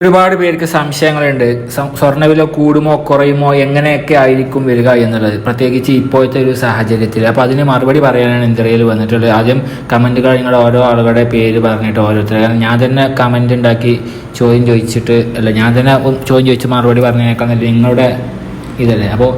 ഒരുപാട് പേർക്ക് സംശയങ്ങളുണ്ട്. സ്വർണവില കൂടുമോ കുറയുമോ എങ്ങനെയൊക്കെ ആയിരിക്കും വരിക എന്നുള്ളത്. പ്രത്യേകിച്ച് ഇപ്പോഴത്തെ ഒരു സാഹചര്യത്തിൽ. അപ്പോൾ അതിന് മറുപടി പറയാനാണ് ഇന്ത്യയിൽ വന്നിട്ടുള്ളത്. ആദ്യം കമന്റുകൾ നിങ്ങളുടെ ഓരോ ആളുകളുടെ പേര് പറഞ്ഞിട്ട് ഓരോരുത്തർ കാരണം ഞാൻ തന്നെ കമന്റ് ഉണ്ടാക്കി ചോദ്യം ചോദിച്ചിട്ട് അല്ല ഞാൻ തന്നെ ചോദ്യം ചോദിച്ച് മറുപടി പറഞ്ഞേക്കാൻ നിങ്ങളുടെ ഇതല്ലേ? അപ്പോൾ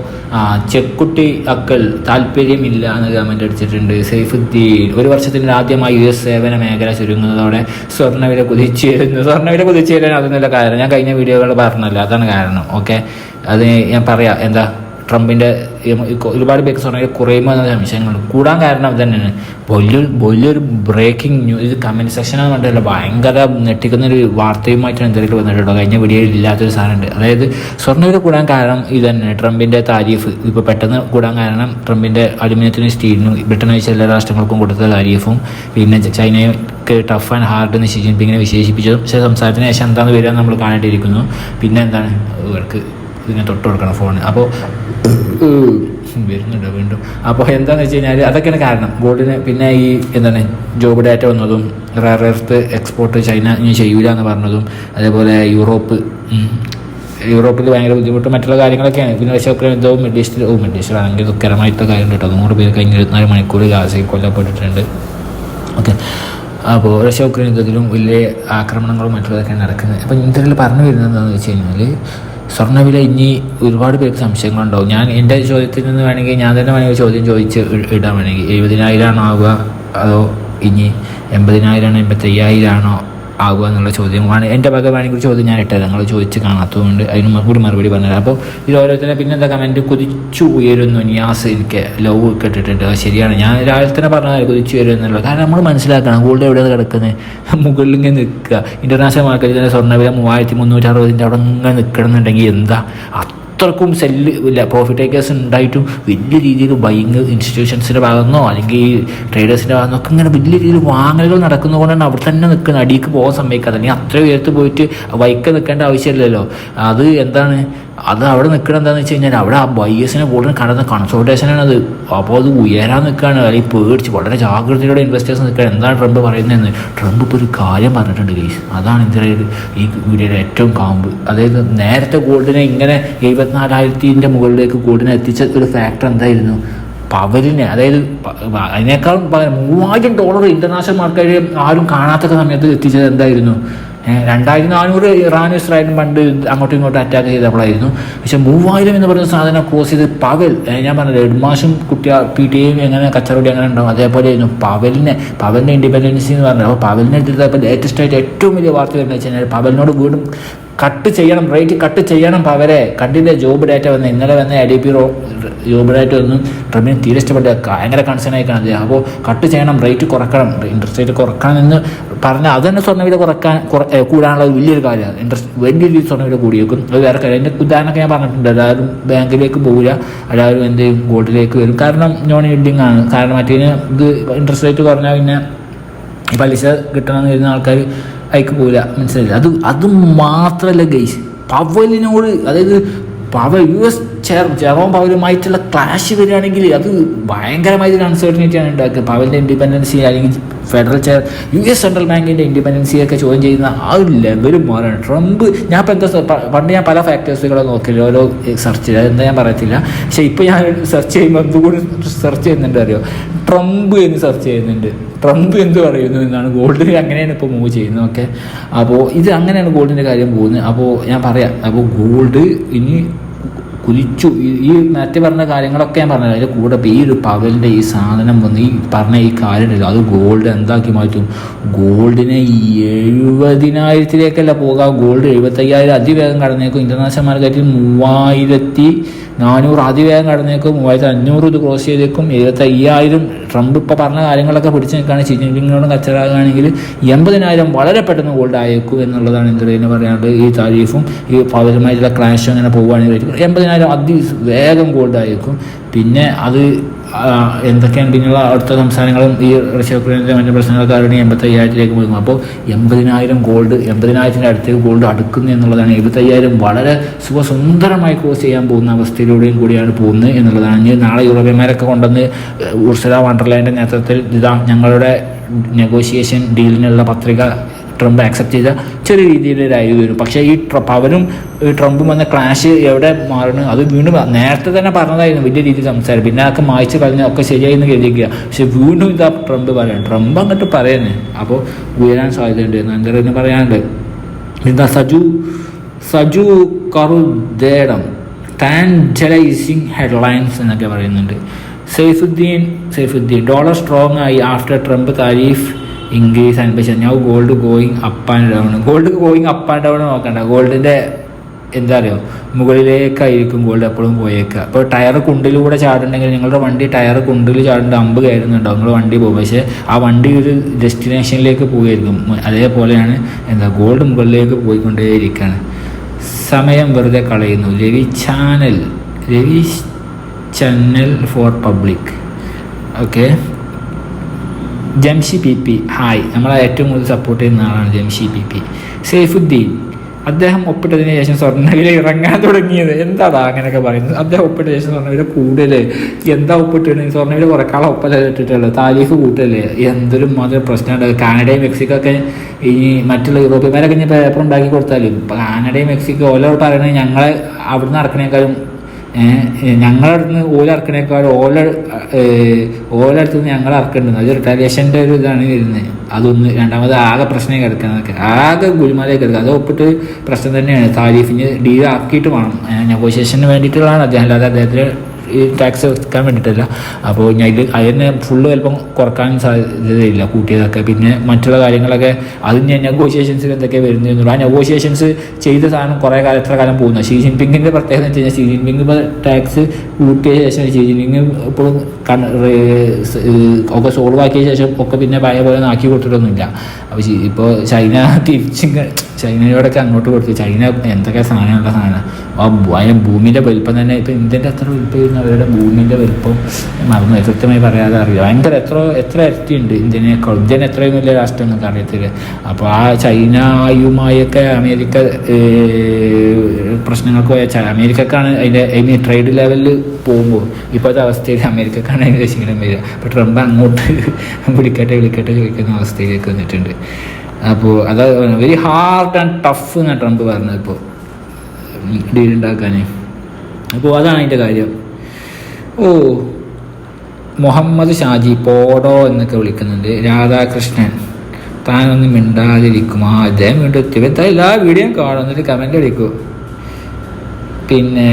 ചെക്കുട്ടി അക്കൾ താല്പര്യമില്ല എന്ന് കമന്റ് അടിച്ചിട്ടുണ്ട് സൈഫുദ്ദീൻ ഒരു വർഷത്തിന് ആദ്യമായി യു എസ് സേവന മേഖല ചുരുങ്ങുന്നതോടെ സ്വർണവില കുതിച്ചേരുന്നു. സ്വർണവില കുതിച്ചേരാൻ അതൊന്നുമില്ല കാരണം ഞാൻ കഴിഞ്ഞ വീഡിയോകൾ പറഞ്ഞല്ലോ. അതാണ് കാരണം. ഓക്കെ? അത് ഞാൻ പറയാം. എന്താ? ട്രംപിന്റെ ഒരുപാട് പേർക്ക് സ്വർണവില കുറയുമോ എന്ന വിഷയങ്ങൾ കൂടാൻ കാരണം തന്നെയാണ് വലിയൊരു വലിയൊരു ബ്രേക്കിംഗ് ന്യൂസ് ഇത് കമന്റ് സെക്ഷനാണ് പറഞ്ഞിട്ടല്ല ഭയങ്കര ഞെട്ടിക്കുന്ന ഒരു വാർത്തയുമായിട്ടാണ് എന്തെങ്കിലും വന്നിട്ടുണ്ടോ കഴിഞ്ഞ വീഡിയോയിൽ ഇല്ലാത്തൊരു സാധനമുണ്ട്. അതായത് സ്വർണവില കൂടാൻ കാരണം ഇത് തന്നെ ട്രംപിന്റെ താരീഫ് ഇപ്പോൾ പെട്ടെന്ന് കൂടാൻ കാരണം ട്രംപിന്റെ അലുമിനിയത്തിനും സ്റ്റീലിനും ബ്രിട്ടൻ വെച്ച എല്ലാ രാഷ്ട്രങ്ങൾക്കും കൊടുത്ത താരീഫും. പിന്നെ ചൈനയ്ക്ക് ടഫ് ആൻഡ് ഹാർഡ് എന്ന് ഷി ജിൻപിങ്ങിനെ വിശേഷിപ്പിച്ചതും പക്ഷേ സംസാരത്തിന് ശേഷം എന്താണെന്ന് വരിക നമ്മൾ കാണേണ്ടിയിരിക്കുന്നു പിന്നെ എന്താണ്? ഇവർക്ക് ഇതിനെ തൊട്ട് കൊടുക്കണം ഫോൺ അപ്പോൾ വരുന്നുണ്ട് വീണ്ടും. അപ്പോൾ എന്താണെന്ന് വെച്ച് കഴിഞ്ഞാൽ അതൊക്കെയാണ് കാരണം. ഗോൾഡിന് പിന്നെ ഈ എന്താണ് ജോബ് ഡാറ്റ വന്നതും റയർ എർത്ത് എക്സ്പോർട്ട് ചൈന ഇനി ചെയ്യൂല എന്ന് പറഞ്ഞതും അതേപോലെ യൂറോപ്പ് യൂറോപ്പിൽ ഭയങ്കര ബുദ്ധിമുട്ടും മറ്റുള്ള കാര്യങ്ങളൊക്കെയാണ്. പിന്നെ പക്ഷേ ഒക്കെ എന്തോ മിഡ് ഈസ്റ്റിൽ ഓ മിഡ് ഈസ്റ്റിലാണെങ്കിൽ ദുഃഖരമായിട്ട് കാര്യം കേട്ടോ. നൂറ് പേര് കഴിഞ്ഞ ഇരുപത്തിനാല് മണിക്കൂർ ഗാസയിൽ കൊല്ലപ്പെട്ടിട്ടുണ്ട് ഓക്കെ. അപ്പോൾ റഷ്യ ഉക്രൈൻ യുദ്ധത്തിലും വലിയ ആക്രമണങ്ങളും മറ്റുള്ളതൊക്കെയാണ് നടക്കുന്നത്. അപ്പോൾ ഇന്ത്യയിൽ പറഞ്ഞു വരുന്നത് എന്താണെന്ന് വെച്ച് കഴിഞ്ഞാൽ സ്വർണവില ഇനി ഒരുപാട് പേർക്ക് സംശയങ്ങളുണ്ടാവും. ഞാൻ എന്റെ ചോദ്യത്തിൽ നിന്ന് വേണമെങ്കിൽ ഞാൻ തന്നെ വേണമെങ്കിൽ ചോദ്യം ചോദിച്ച് ഇടാൻ വേണമെങ്കിൽ. എഴുപതിനായിരമാണോ ആവുക അതോ ഇനി എൺപതിനായിരമാണോ എൺപത്തയ്യായിരമാണോ ആവുക എന്നുള്ള ചോദ്യമാണ് എന്റെ ഭഗവാനെക്കുറിച്ച് ചോദ്യം ഞാൻ ഇട്ടത് നിങ്ങൾ ചോദിച്ച് കാണാത്തതുകൊണ്ട് അതിന് കൂടി മറുപടി പറഞ്ഞത് അപ്പോൾ ഇത് ഓരോരുത്തരെ പിന്നെ എന്താ കമന്റ് കുതിച്ചു ഉയരുന്നു നിയാസ് എനിക്ക് ലവ് കെട്ടിട്ടുണ്ട് അത് ശരിയാണ്. ഞാൻ രാവിലെ തന്നെ പറഞ്ഞാൽ കുതിച്ചു ഉയരും എന്നുള്ളത്. കാരണം നമ്മൾ മനസ്സിലാക്കണം ഗോൾഡ് എവിടെയാണ് കിടക്കുന്നത്? മുകളിൽ ഇങ്ങനെ നിൽക്കുക. ഇന്റർനാഷണൽ മാർക്കറ്റിൽ തന്നെ സ്വർണവില മൂവായിരത്തി മുന്നൂറ്റി അറുപതിന്റെ അവിടെ ഇങ്ങനെ നിൽക്കണമെന്നുണ്ടെങ്കിൽ എന്താ? അത്രക്കും സെല്ല് ഇല്ല പ്രോഫിറ്റ് ടേക്കേഴ്സ് ഉണ്ടായിട്ടും വലിയ രീതിയിൽ ബൈങ് ഇൻസ്റ്റിറ്റ്യൂഷൻസിന്റെ ഭാഗത്തുനിന്നോ അല്ലെങ്കിൽ ട്രേഡേഴ്സിന്റെ ഭാഗത്തുനിന്നോ ഒക്കെ ഇങ്ങനെ വലിയ രീതിയിൽ വാങ്ങലുകൾ നടക്കുന്നതുകൊണ്ടാണ് അവിടെ തന്നെ നിൽക്കുന്നത്. അടിയിൽ പോകാൻ സമ്മതിക്കാതെ. അല്ലെങ്കിൽ അത്ര ഉയരത്ത് പോയിട്ട് വൈക്ക നിൽക്കേണ്ട ആവശ്യമില്ലല്ലോ. അത് എന്താണ്? അത് അവിടെ നിൽക്കണം എന്താണെന്ന് വെച്ച് കഴിഞ്ഞാൽ അവിടെ ആ ബൈയേഴ്സിനെ കൂടുതൽ കൺസൾട്ടേഷനാണ് അത് അപ്പോൾ അത് ഉയരാൻ നിൽക്കുകയാണ് അല്ലെങ്കിൽ പേടിച്ച് വളരെ ജാഗ്രതയോടെ ഇൻവെസ്റ്റേഴ്സ് നിൽക്കുകയാണ് എന്താണ് ട്രംപ് പറയുന്നതെന്ന് ട്രംപ് ഇപ്പോൾ ഒരു കാര്യം പറഞ്ഞിട്ടുണ്ട് ഗൈസ് അതാണ് ഇന്ത്യയിൽ ഈ വീഡിയോയുടെ ഏറ്റവും കാമ്പ്. അതായത് നേരത്തെ ഗോൾഡിനെ ഇങ്ങനെ എഴുപത്തിനാലായിരത്തിന്റെ മുകളിലേക്ക് ഗോൾഡിനെ എത്തിച്ച ഒരു ഫാക്ടർ എന്തായിരുന്നു? പവലിനെ അതായത് അതിനേക്കാളും മൂവായിരം ഡോളർ ഇന്റർനാഷണൽ മാർക്കറ്റിൽ ആരും കാണാത്ത സമയത്ത് എത്തിച്ചത് എന്തായിരുന്നു? രണ്ടായിരത്തി നാനൂറ് ഇറാനും ഇസ്രായേലും പണ്ട് അങ്ങോട്ടും ഇങ്ങോട്ടും അറ്റാക്ക് ചെയ്തപ്പോഴായിരുന്നു. പക്ഷെ മൂവായിരം എന്ന് പറയുന്ന സാധനം ക്രോസ് ചെയ്ത് പകൽ ഞാൻ പറഞ്ഞത് എഡ്മാഷും കുട്ടിയ പി ടി എയും എങ്ങനെ കച്ചറോടി അങ്ങനെ ഉണ്ടാവും. അതേപോലെ ആയിരുന്നു പവലിനെ പവലിന്റെ ഇൻഡിപെൻഡൻസി എന്ന് പറഞ്ഞത് അപ്പോൾ പവലിനെ എടുത്തപ്പോൾ ലേറ്റസ്റ്റ് ആയിട്ട് ഏറ്റവും വലിയ വാർത്ത വരുന്നത് വെച്ച് കഴിഞ്ഞാൽ പവലിനോട് വീണ്ടും കട്ട് ചെയ്യണം റേറ്റ് കട്ട് ചെയ്യണം പവരെ. കണ്ടില്ലേ ജോബ് ഡാറ്റ വന്ന് ഇന്നലെ വന്ന എ ഡി പി റോ ജോബ് ഡാറ്റ ഒന്നും ട്രംപിന് തീരെ ഇഷ്ടപ്പെട്ട ഭയങ്കര കൺസേൺ ആയിക്കാണ് അദ്ദേഹം. അപ്പോൾ കട്ട് ചെയ്യണം റേറ്റ് കുറക്കണം. ഇൻട്രസ്റ്റ് റേറ്റ് കുറക്കണം എന്ന് പറഞ്ഞാൽ അത് തന്നെ സ്വർണവില കുറയ്ക്കാൻ കുറ- കൂടാനുള്ള വലിയൊരു കാര്യമാണ്. ഇൻട്രസ്റ്റ് വലിയ രീതിയിൽ സ്വർണവില കൂടിയേക്കും. അത് വേറെ കാര്യം. എന്റെ ഉദാഹരണമൊക്കെ ഞാൻ പറഞ്ഞിട്ടുണ്ട്. എല്ലാവരും ബാങ്കിലേക്ക് പോകില്ല എല്ലാവരും എന്ത് ഗോൾഡിലേക്ക് വരും. കാരണം നോൺ ഇൻഡിങ് ആണ്. കാരണം മറ്റേതിന് ഇത് ഇൻട്രസ്റ്റ് റേറ്റ് കുറഞ്ഞാൽ പിന്നെ പലിശ കിട്ടണമെന്ന് വരുന്ന ആൾക്കാർ അയക്ക് പോകില്ല മനസ്സിലായില്ല? അത് അത് മാത്രല്ല ഗൈസ് പവലിനോട് അതായത് പവ യു എസ് ചെയർ ജെറോം പവലുമായിട്ടുള്ള ക്ലാഷ് വരികയാണെങ്കിൽ അത് ഭയങ്കരമായിട്ട് അൺസർട്ടനിറ്റിയാണ് ഉണ്ടാക്കുക. പവലിന്റെ ഇൻഡിപെൻഡൻസി അല്ലെങ്കിൽ federal chair U S central ബാങ്കിന്റെ ഇൻഡിപെൻഡൻസിയൊക്കെ ചോദ്യം ചെയ്യുന്ന ആ ഒരു ലെവലും മാറാണ്. ട്രംപ് ഞാൻ ഇപ്പോൾ എന്താ പണ്ട് ഞാൻ പല ഫാക്ടേഴ്സുകളെ നോക്കില്ല ഓരോ സെർച്ച് ചെയ്ത്. അതെന്താ ഞാൻ പറയത്തില്ല. പക്ഷേ ഇപ്പോൾ ഞാൻ സെർച്ച് ചെയ്യുമ്പോൾ എന്തുകൂടി സെർച്ച് ചെയ്യുന്നുണ്ട് അറിയോ? ട്രംപ് എന്ന് സെർച്ച് ചെയ്യുന്നുണ്ട്. ട്രംപ് എന്ത് പറയുന്നു എന്നാണ് ഗോൾഡ് അങ്ങനെയാണ് ഇപ്പോൾ മൂവ് ചെയ്യുന്നത്. ഓക്കെ? അപ്പോൾ ഇത് അങ്ങനെയാണ് ഗോൾഡിന്റെ കാര്യം പോകുന്നത്. അപ്പോൾ ഞാൻ പറയാം. അപ്പോൾ ഗോൾഡ് ഇനി കുതിച്ചു ഈ- നേരത്തെ പറഞ്ഞ കാര്യങ്ങളൊക്കെ ഞാൻ പറഞ്ഞത് അതിന്റെ കൂടെ ഈ ഒരു പകലിന്റെ ഈ സാധനം വന്ന് ഈ പറഞ്ഞ ഈ കാര്യമുണ്ടല്ലോ. അത് ഗോൾഡ് എന്താക്കി മാറ്റും? ഗോൾഡിനെ എഴുപതിനായിരത്തിലേക്കല്ല പോകാം. ഗോൾഡ് എഴുപത്തയ്യായിരം അതിവേഗം കടന്നേക്കും. ഇന്റർനാഷണൽ മാർക്കറ്റിൽ മൂവായിരത്തി നാനൂറ് അതിവേഗം കടന്നേക്കും മൂവായിരത്തി അഞ്ഞൂറ് ഇത് ക്രോസ് ചെയ്തേക്കും. ഇരുപത്തി അയ്യായിരം ട്രംപ് ഇപ്പോൾ പറഞ്ഞ കാര്യങ്ങളൊക്കെ പിടിച്ച് നിൽക്കുകയാണ്. ഷി ജിൻപിങ്ങിനോടും കച്ചറാകുകയാണെങ്കിൽ എൺപതിനായിരം വളരെ പെട്ടെന്ന് ഗോൾഡ് അയക്കും എന്നുള്ളതാണ് ഇന്ത്യയിൽ പറയാനുള്ളത്. ഈ താരീഫും ഈ പൗരമായിട്ടുള്ള ക്ലാഷും അങ്ങനെ പോവുകയാണെങ്കിൽ എൺപതിനായിരം അതി വേഗം ഗോൾഡ് അയക്കും പിന്നെ അത് എന്തൊക്കെയാണ് പിന്നെയുള്ള അടുത്ത സംസ്ഥാനങ്ങളും ഈ റഷ്യ ഉക്രൈനിലെ മറ്റു പ്രശ്നങ്ങൾ കാരണം എൺപത്തയ്യായിരത്തിലേക്ക് പോകുന്നു പോകും അപ്പോൾ എൺപതിനായിരം ഗോൾഡ് എൺപതിനായിരത്തിന്റെ അടുത്തേക്ക് ഗോൾഡ് അടുക്കുന്നു എന്നുള്ളതാണ്. എഴുപത്തയ്യായിരം വളരെ സുഖസുന്ദരമായി ക്രോസ് ചെയ്യാൻ പോകുന്ന അവസ്ഥയിലൂടെയും കൂടിയാണ് പോകുന്നത് എന്നുള്ളതാണ്. ഇനി നാളെ യൂറോപ്യന്മാരൊക്കെ കൊണ്ടുവന്ന് ഉർസല വണ്ടർലാൻഡിന്റെ നേതൃത്വത്തിൽ ഇതാ ഞങ്ങളുടെ നെഗോഷിയേഷൻ ഡീലിനുള്ള പത്രിക ട്രംപ് ആക്സെപ്റ്റ് ചെയ്ത ചെറിയ രീതിയിലൊരായി വരും. പക്ഷേ ഈ പവനും ട്രംപും വന്ന ക്ലാഷ് എവിടെ മാറണം അത് വീണ്ടും നേരത്തെ തന്നെ പറഞ്ഞതായിരുന്നു വലിയ രീതിയിൽ സംസാരം പിന്നെ അതൊക്കെ മായ്ച്ച് കളഞ്ഞ ഒക്കെ ശരിയായിരുന്നു കരുതിക്കുക പക്ഷെ വീണ്ടും ഇതാ ട്രംപ് പറയാം ട്രംപ് അങ്ങോട്ട് പറയുന്നത് അപ്പോൾ ഉയരാൻ സാധ്യതയുണ്ട് എന്താ പറയാനുണ്ട്. എന്താ സജു സജു കറുദേടം ടാൻജലൈസിങ് ഹെഡ്ലൈൻസ് എന്നൊക്കെ പറയുന്നുണ്ട്. സൈഫുദ്ദീൻ സൈഫുദ്ദീൻ ഡോളർ സ്ട്രോങ് ആയി after Trump tariff increase and പക്ഷെ ഞാൻ gold going up and down gold going up and down നോക്കണ്ട. ഗോൾഡിന്റെ എന്താ അറിയോ? മുകളിലേക്കായിരിക്കും ഗോൾഡ് എപ്പോഴും പോയേക്കുക. അപ്പോൾ ടയർ കുണ്ടിലൂടെ ചാടുന്നുണ്ടെങ്കിൽ നിങ്ങളുടെ വണ്ടി ടയർ കുണ്ടിൽ ചാടേണ്ട അമ്പ് കയറുന്നുണ്ടാവും. നിങ്ങൾ വണ്ടി പോകും. പക്ഷേ ആ വണ്ടി ഒരു ഡെസ്റ്റിനേഷനിലേക്ക് പോവുകയായിരിക്കും. അതേപോലെയാണ് എന്താ ഗോൾഡ് മുകളിലേക്ക് പോയിക്കൊണ്ടേയിരിക്കുകയാണ് സമയം വെറുതെ കളയുന്നു. Ravi channel Ravi channel for public okay Jamshi P P. Hi. നമ്മളെ ഏറ്റവും കൂടുതൽ സപ്പോർട്ട് ചെയ്യുന്ന ആളാണ് ജംഷി പി പി. സൈഫുദ്ദീൻ അദ്ദേഹം ഒപ്പിട്ടതിന് ശേഷം സ്വർണവില ഇറങ്ങാൻ തുടങ്ങിയത്. എന്താടാ അങ്ങനെയൊക്കെ പറയുന്നത്? അദ്ദേഹം ഒപ്പിട്ട ശേഷം സ്വർണവില കൂടുതൽ എന്താ ഒപ്പിട്ടിട്ട് സ്വർണവില കുറക്കാളം ഒപ്പല ഇട്ടിട്ടുള്ളത്. താരീഫ് കൂട്ടല്ലേ? എന്തൊരു മാത്രം പ്രശ്നമുണ്ട് കാനഡയും മെക്സിക്കോ ഒക്കെ ഈ മറ്റുള്ള യൂറോപ്യന്മാരൊക്കെ ഇനി പേപ്പർ ഉണ്ടാക്കി കൊടുത്താലും കാനഡയും മെക്സിക്കോ ഓരോ പറയുന്നത് ഞങ്ങളെ അവിടെ ഇറക്കണേക്കാളും ഞങ്ങളുടെ അടുത്ത് നിന്ന് ഓല ഇറക്കണേക്കാൾ ഓല ഓല അടുത്ത് നിന്ന് ഞങ്ങൾ ഇറക്കേണ്ടത്. അത് റിട്ടാലിയേഷന്റെ ഒരു ഇതാണ് വരുന്നത്. അതൊന്ന് രണ്ടാമത് ആകെ പ്രശ്നം കിടക്കുന്നതൊക്കെ ആകെ ഗുരുമാലയൊക്കെ കിടക്കുക അത് ഒപ്പിട്ട് പ്രശ്നം തന്നെയാണ്. താരീഫിന് ഡീൽ ആക്കിയിട്ട് വേണം. നെഗോഷിയേഷന് വേണ്ടിയിട്ടുള്ളതാണ്. അദ്ദേഹം അല്ലാതെ അദ്ദേഹത്തിന് ഈ ടാക്സ് വെക്കാൻ വേണ്ടിയിട്ടല്ല അപ്പോൾ ഞാൻ ഇത് അതിനെ ഫുള്ള് ചിലപ്പം കുറയ്ക്കാൻ സാധ്യതയില്ല കൂട്ടിയതൊക്കെ. പിന്നെ മറ്റുള്ള കാര്യങ്ങളൊക്കെ അത് ഞാൻ നെഗോഷിയേഷൻസിൽ എന്തൊക്കെ വരുന്നു ആ നെഗോഷിയേഷൻസ് ചെയ്ത സാധനം കുറേ കാലം എത്ര കാലം പോകുന്നു? ഷീ ജിൻപിങ്ങിന്റെ പ്രത്യേകത എന്ന് വെച്ച് കഴിഞ്ഞാൽ ഷീ ജിൻപിങ് ഇപ്പോൾ ടാക്സ് കൂട്ടിയ ശേഷം ഷീ ജിൻപിങ് ഇപ്പോഴും ഒക്കെ സോൾവ് ആക്കിയ ശേഷം ഒക്കെ പിന്നെ പഴയ പോലെ ആക്കി കൊടുത്തിട്ടൊന്നുമില്ല. അപ്പോൾ ഇപ്പോൾ ചൈന തിരിച്ചിങ്ങ ചൈനയോടൊക്കെ അങ്ങോട്ട് കൊടുത്തു. ചൈന എന്തൊക്കെ സാധനമുള്ള സാധനം? ആ അതിന് ഭൂമിന്റെ വലിപ്പം തന്നെ ഇപ്പോൾ ഇന്ത്യന്റെ എത്ര വലിപ്പം അവരുടെ ഭൂമിന്റെ വലിപ്പം മറന്നു. കൃത്യമായി പറയാതെ അറിയില്ല. ഭയങ്കര എത്ര എത്ര ഇരട്ടിയുണ്ട് ഇന്ത്യനേക്കാൾ. ഇന്ത്യൻ എത്രയും വലിയ രാഷ്ട്രം എന്നൊക്കെ അറിയത്തില്ല. അപ്പോൾ ആ ചൈനയുമായൊക്കെ അമേരിക്ക പ്രശ്നങ്ങൾക്ക് പോയാൽ അമേരിക്കക്കാണ് അതിന്റെ അതിന് ട്രേഡ് ലെവലിൽ പോകുമ്പോൾ ഇപ്പോഴത്തെ അവസ്ഥയിൽ അമേരിക്കക്കാണ് അതിന്റെ ശീലം വരിക. അപ്പോൾ ട്രംപ് അങ്ങോട്ട് വിളിക്കട്ടെ വിളിക്കട്ടെ ചോദിക്കുന്ന അവസ്ഥയിലേക്ക് വന്നിട്ടുണ്ട്. അപ്പോൾ അത് വെരി ഹാർഡ് ആൻഡ് ടഫ് എന്നാണ് ട്രംപ് പറഞ്ഞത് ഇപ്പോൾ. ഡീൽ ഉണ്ടാക്കാൻ. അപ്പോൾ അതാണ് അതിന്റെ കാര്യം. ഓ മുഹമ്മദ് ഷാജി പോടോ എന്നൊക്കെ വിളിക്കുന്നുണ്ട്. രാധാകൃഷ്ണൻ താനൊന്നും മിണ്ടാതിരിക്കും ആ അദ്ദേഹം വീണ്ടും എല്ലാ വീഡിയോയും കാണും. എന്നിട്ട് കമന്റ് അടിക്കൂ. പിന്നെ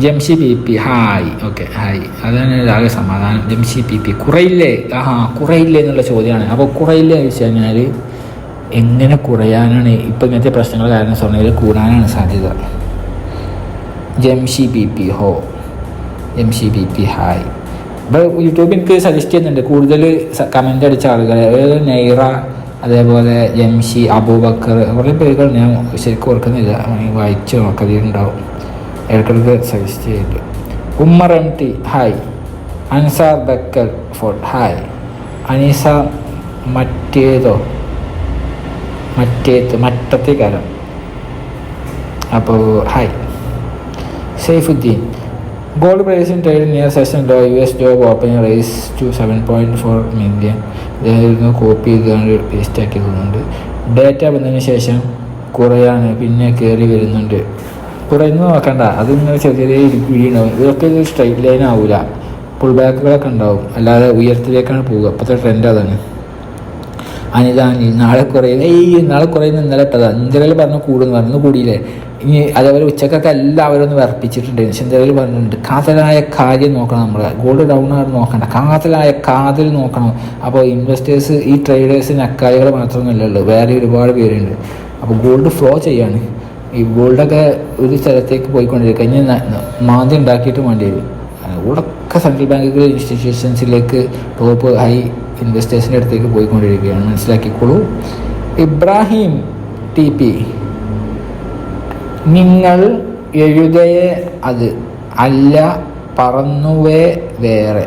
Jamshi P P hi. Okay hi. അതാണ് ആകെ സമാധാനം. ജംഷി പി പി കുറയില്ലേ? ആഹാ കുറയില്ലേ എന്നുള്ള ചോദ്യമാണ്. അപ്പോൾ കുറയില്ലേ എന്ന് വെച്ച് കഴിഞ്ഞാൽ എങ്ങനെ കുറയാനാണ്? ഇപ്പം ഇങ്ങനത്തെ പ്രശ്നങ്ങൾ കാരണം സ്വർണയിൽ കൂടാനാണ് സാധ്യത. ജംഷി പി പി ഹോ. Jamshi P P hi. ഇപ്പോൾ യൂട്യൂബ് എനിക്ക് സജസ്റ്റ് ചെയ്യുന്നുണ്ട്. കൂടുതൽ കമന്റ് അടിച്ച ആളുകൾ അതായത് നൈറ അതേപോലെ ജംഷി അബൂബക്കർ കുറേ പേരുകൾ ഞാൻ ശരിക്കും ഓർക്കുന്നില്ല. വായിച്ചു വായിച്ച് നോക്കലുണ്ടാവും ഇടയ്ക്കിടയ്ക്ക് സജസ്റ്റ് ചെയ്തിട്ട് Ummer M T hi Ansar Bakker fort hi Aneesa മറ്റേതോ? മറ്റേത് മറ്റത്തേക്കാരം അപ്പോൾ hi Saifuddin. Gold price in trade near session low U S job opening rise to seven point four million ഇതായിരുന്നു കോപ്പി ചെയ്തുകൊണ്ട് പേസ്റ്റ് ആക്കി തോന്നുന്നുണ്ട് data വന്നതിന് ശേഷം കുറയാണ് പിന്നെ കയറി വരുന്നുണ്ട്. കുറയുന്നു നോക്കണ്ട. അതിങ്ങനെ ചെറിയ ചെറിയ വീണാവും ഇതൊക്കെ ഒരു സ്ട്രൈറ്റ് ലൈൻ ആവില്ല പുൾ ബാക്കുകളൊക്കെ ഉണ്ടാവും. അല്ലാതെ ഉയരത്തിലേക്കാണ് പോവുക അപ്പോഴത്തെ ട്രെൻഡ് അതാണ്. അനിതാ നാളെ കുറയുന്നു. ഈ നാളെ കുറയുന്ന. ഇന്നലെ ഇട്ടതാ. ഇന്നലെ പറഞ്ഞു കൂടുന്നു പറഞ്ഞു. കൂടിയില്ലേ? ഇനി അതേപോലെ ഉച്ചക്കൊക്കെ എല്ലാവരും ഒന്ന് വിറപ്പിച്ചിട്ടുണ്ട്. ഇന്ത്യയിൽ പറഞ്ഞിട്ടുണ്ട് കാതലായ കാര്യം നോക്കണം നമ്മൾ ഗോൾഡ് ഡൗൺ ആണ് നോക്കണ്ട. കാതലായ കാതൽ നോക്കണം. അപ്പോൾ ഇൻവെസ്റ്റേഴ്സ് ഈ ട്രേഡേഴ്സിന് അക്കാലികൾ മാത്രമൊന്നുമില്ലല്ലോ വേറെ ഒരുപാട് പേരുണ്ട്. അപ്പോൾ ഗോൾഡ് ഫ്ലോ ചെയ്യാണ്. ഈ ഗോൾഡൊക്കെ ഒരു സ്ഥലത്തേക്ക് പോയിക്കൊണ്ടിരിക്കും. ഇനി മാന്തി ഉണ്ടാക്കിയിട്ട് വേണ്ടി വരും. ഗോൾഡൊക്കെ സെൻട്രൽ ബാങ്കുകൾ ഇൻസ്റ്റിറ്റ്യൂഷൻസിലേക്ക് ടോപ്പ് ഹൈ ഇൻവെസ്റ്റേഴ്സിന്റെ അടുത്തേക്ക് പോയിക്കൊണ്ടിരിക്കുകയാണ്. മനസ്സിലാക്കിക്കോളൂ. Ibrahim T P. നിങ്ങൾ എഴുതയെ അത് അല്ല പറന്നുവേ വേറെ.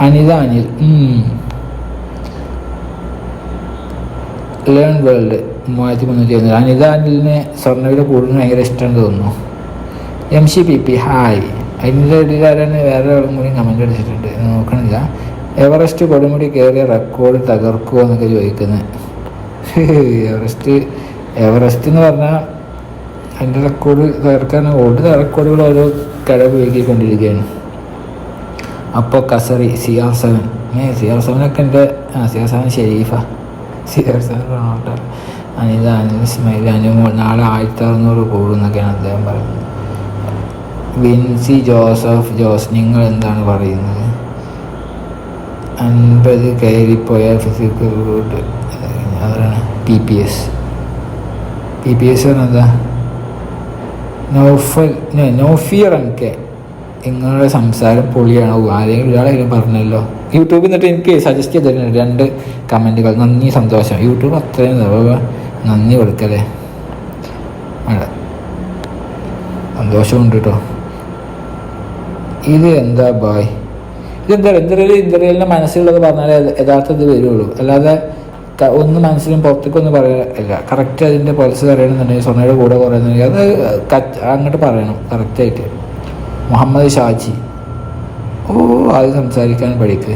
അനിത അനിൽ ലേൺ വേൾഡ് മൂവായിരത്തി മുന്നൂറ്റി ഒന്ന് അനിത അനിലിനെ സ്വർണവില കൂടുതൽ ഭയങ്കര ഇഷ്ടമെന്ന് തോന്നുന്നു. M C P P hi അതിന്റെ ഇടയിലാരാണ് വേറെ ഒരാളും കൂടി കമന്റ് അടിച്ചിട്ടുണ്ട്. നോക്കണില്ല. എവറസ്റ്റ് കൊടുമുടി കയറിയ റെക്കോർഡ് തകർക്കുമോ എന്നൊക്കെ ചോദിക്കുന്നത് എവറസ്റ്റ് എവറസ്റ്റ് എന്ന് പറഞ്ഞാൽ അതിന്റെ റെക്കോർഡ് തകർക്കാൻ ഓൾഡ് റെക്കോർഡുകൾ ഓരോ കട ഉപയോഗിക്കൊണ്ടിരിക്കുകയാണ് അപ്പോൾ കസറി സി ആർ സെവൻ ഏ സി ആർ സെവനൊക്കെ എന്റെ ആ C R seven Sherifa. C R seven Ronaldo. Anitha Anil smile Anumol നാളെ ആയിരത്തി അറുന്നൂറ് കൂടുന്നൊക്കെയാണ് അദ്ദേഹം പറയുന്നത്. വിൻസി ജോസഫ് ജോസ് നിങ്ങൾ എന്താണ് പറയുന്നത്? അൻപത് കയറിപ്പോയ ഫിസിക്കൽ റൂട്ട് അതാണ് P P S P P S എന്താ നോഫൽ നോഫിയർ എനിക്ക് നിങ്ങളുടെ സംസാരം പൊളിയാണ്? ആരെങ്കിലും ഒരാളെങ്കിലും പറഞ്ഞല്ലോ. യൂട്യൂബിൽ നിന്നിട്ട് എനിക്ക് സജസ്റ്റ് ചെയ്തിട്ടുണ്ട് രണ്ട് കമന്റുകൾ നന്ദി സന്തോഷം. യൂട്യൂബ് അത്രയും നന്ദി കൊടുക്കല്ലേ വേണ്ട സന്തോഷമുണ്ട് കേട്ടോ ഇത് എന്താ ബായ്? ഇതെന്താ ഇന്ദ്രിയ ഇന്റർവ്യൂലിന്റെ മനസ്സിലുള്ളത് പറഞ്ഞാലേ യഥാർത്ഥത്തിൽ വരുള്ളൂ. അല്ലാതെ ഒന്ന് മനസ്സിലും പുറത്തേക്കൊന്നും പറയാനില്ല കറക്റ്റ് അതിന്റെ പോളിസി അറിയണമെന്നുണ്ടെങ്കിൽ സ്വർണയുടെ കൂടെ പറയുന്നുണ്ടെങ്കിൽ അത് കച്ച് അങ്ങോട്ട് പറയണം. കറക്റ്റായിട്ട് മുഹമ്മദ് ഷാജി. ഓ അത് സംസാരിക്കാൻ പഠിക്ക്.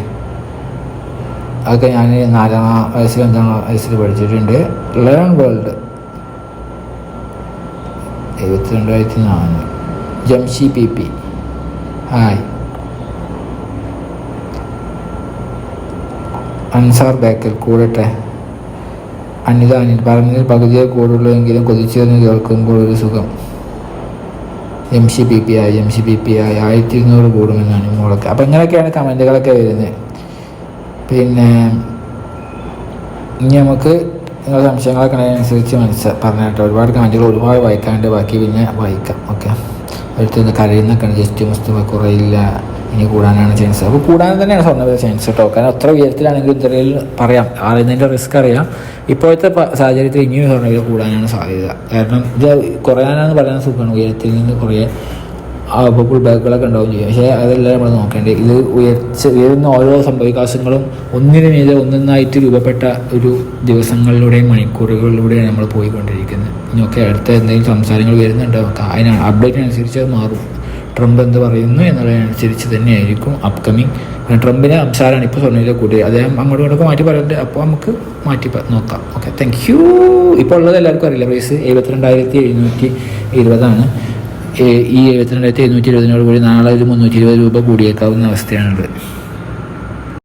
അതൊക്കെ ഞാൻ നാലാം വയസ്സിൽ അഞ്ചാം വയസ്സിൽ പഠിച്ചിട്ടുണ്ട്. ലേൺ വേൾഡ് എഴുപത്തിരണ്ടായിരത്തി നാല് Jamshi P P hi Ansar Bekal കൂടട്ടെ Anitha Anil പറഞ്ഞതിൽ പകുതിയെ കൂടുള്ളൂ എങ്കിലും കൊതിച്ചേർന്ന് കേൾക്കുമ്പോൾ ഒരു സുഖം. എം സി പി പി ആയി എം സി പി പി ആയി. ആയിരത്തി ഇരുന്നൂറ് കൂടുമെന്നാണ് മോളൊക്കെ. അപ്പം ഇങ്ങനെയൊക്കെയാണ് കമന്റുകളൊക്കെ വരുന്നത്. പിന്നെ ഇനി നമുക്ക് നിങ്ങളുടെ സംശയങ്ങളൊക്കെ അതിനനുസരിച്ച് മനസ്സ പറഞ്ഞിട്ട് ഒരുപാട് കമന്റുകൾ ഒരുപാട് വായിക്കാണ്ട് ബാക്കി പിന്നെ വായിക്കാം. ഓക്കെ. അടുത്ത് കരയുന്നൊക്കെയാണ്. ജസ്റ്റ് മുസ്തഫ കുറയില്ല. ഇനി കൂടാനാണ് ചാൻസ് അപ്പോൾ കൂടാൻ തന്നെയാണ് സ്വർണവില ചാൻസ് കേട്ടോ കാരണം അത്ര ഉയരത്തിലാണെങ്കിൽ ഇത്രയിൽ പറയാം. അറിയുന്നതിന്റെ റിസ്ക് അറിയാം. ഇപ്പോഴത്തെ സാഹചര്യത്തിൽ ഇനിയും സ്വർണവില കൂടാനാണ് സാധ്യത. കാരണം ഇത് കുറയാനാന്ന് പറയാൻ സുഖമാണ്. ഉയരത്തിൽ നിന്ന് കുറേ പുൾ ബാക്കുകളൊക്കെ ഉണ്ടാവും ചെയ്യും. പക്ഷേ അതെല്ലാം നമ്മൾ നോക്കേണ്ടത് ഇത് ഉയർച്ച ഉയരുന്ന ഓരോ സംഭവവികാസങ്ങളും ഒന്നിനു മീതെ ഒന്നൊന്നായിട്ട് രൂപപ്പെട്ട ഒരു ദിവസങ്ങളിലൂടെയും മണിക്കൂറുകളിലൂടെയാണ് നമ്മൾ പോയിക്കൊണ്ടിരിക്കുന്നത്. ഇനിയൊക്കെ അടുത്ത എന്തെങ്കിലും സംസാരങ്ങൾ വരുന്നുണ്ടോ? അതിനാണ്. അപ്ഡേറ്റിനനുസരിച്ച് അത് മാറും. ട്രംപ് എന്ത് പറയുന്നു എന്നുള്ളതിനനുസരിച്ച് തന്നെയായിരിക്കും അപ്കമിങ് ട്രംപിന് അംസാരാണ് ഇപ്പോൾ സ്വർണയിലെ കൂടി അദ്ദേഹം അങ്ങോട്ടും ഇങ്ങോട്ടും മാറ്റി പറയുന്നുണ്ട് അപ്പോൾ നമുക്ക് മാറ്റി നോക്കാം. ഓക്കെ താങ്ക് യു ഇപ്പോൾ ഉള്ളത് എല്ലാവർക്കും അറിയില്ല. പ്രൈസ് എഴുപത്തിരണ്ടായിരത്തി എഴുന്നൂറ്റി ഇരുപതാണ് ഈ എഴുപത്തിരണ്ടായിരത്തി എഴുന്നൂറ്റി ഇരുപതിനോട് കൂടി നാളെ ഒരു മുന്നൂറ്റി ഇരുപത് രൂപ കൂടിയേക്കാവുന്ന അവസ്ഥയാണുള്ളത്.